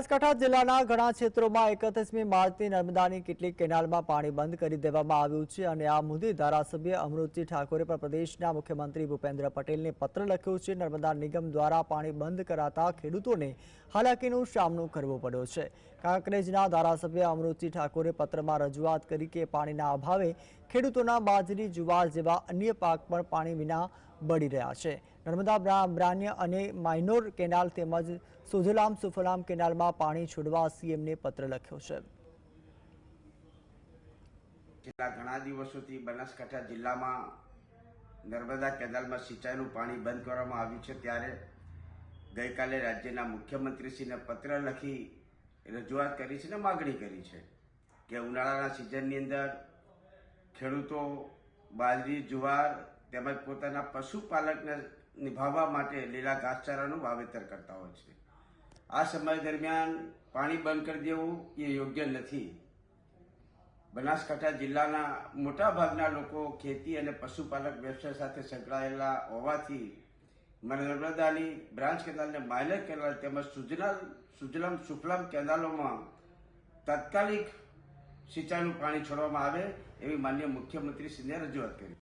બનાસકાંઠા જિલ્લાના ઘણા ક્ષેત્રોમાં એકત્રીસમી માર્ચથી નર્મદાની કેટલીક કેનાલમાં પાણી બંધ કરી દેવામાં આવ્યું છે અને આ મુદ્દે ધારાસભ્ય અમૃતજી ઠાકોરે પણ પ્રદેશના મુખ્યમંત્રી ભૂપેન્દ્ર પટેલને પત્ર લખ્યો છે. નર્મદા નિગમ દ્વારા પાણી બંધ કરાતા ખેડૂતોને હાલાકીનો સામનો કરવો પડ્યો છે. કાંકરેજના ધારાસભ્ય અમૃતજી ઠાકોરે પત્રમાં રજૂઆત કરી કે પાણીના અભાવે ખેડૂતોના બાજરી, જુવાર જેવા અન્ય પાક પણ પાણી વિના બળી રહ્યા છે. નર્મદા બ્રા- બ્રાન્ય અને માઇનોર કેનાલ તેમજ સુજલામ સુફલામ કેનાલમાં પાણી છોડવા સીએમને પત્ર લખ્યો છે. છેલ્લા ઘણા દિવસોથી બનાસકાંઠા જિલ્લામાં નર્મદા કેનાલમાં સિંચાઈનું પાણી બંધ કરવામાં આવ્યું છે. ત્યારે ગઈકાલે રાજ્યના મુખ્યમંત્રીશ્રીને પત્ર લખી રજૂઆત કરી છે ને માગણી કરી છે કે ઉનાળાના સિઝનની અંદર ખેડૂતો, બાજરી, જુવાર તેમજ પોતાના પશુપાલકને નિભાવવા માટે લીલા ઘાસચારાનું વાવેતર કરતા હોય છે. આ સમય દરમિયાન પાણી બંધ કરી દેવું એ યોગ્ય નથી. બનાસકાંઠા જિલ્લાના મોટા ભાગના લોકો ખેતી અને પશુપાલક વ્યવસાય સાથે સંકળાયેલા હોવાથી નર્મદાની બ્રાન્ચ કેનાલને અને કેનાલ તેમજ સુજલામ સુજલામ, સુફલામ કેનાલોમાં તાત્કાલિક સિંચાઈનું પાણી છોડવામાં આવે એવી માન્ય મુખ્યમંત્રીશ્રીને રજૂઆત કરી.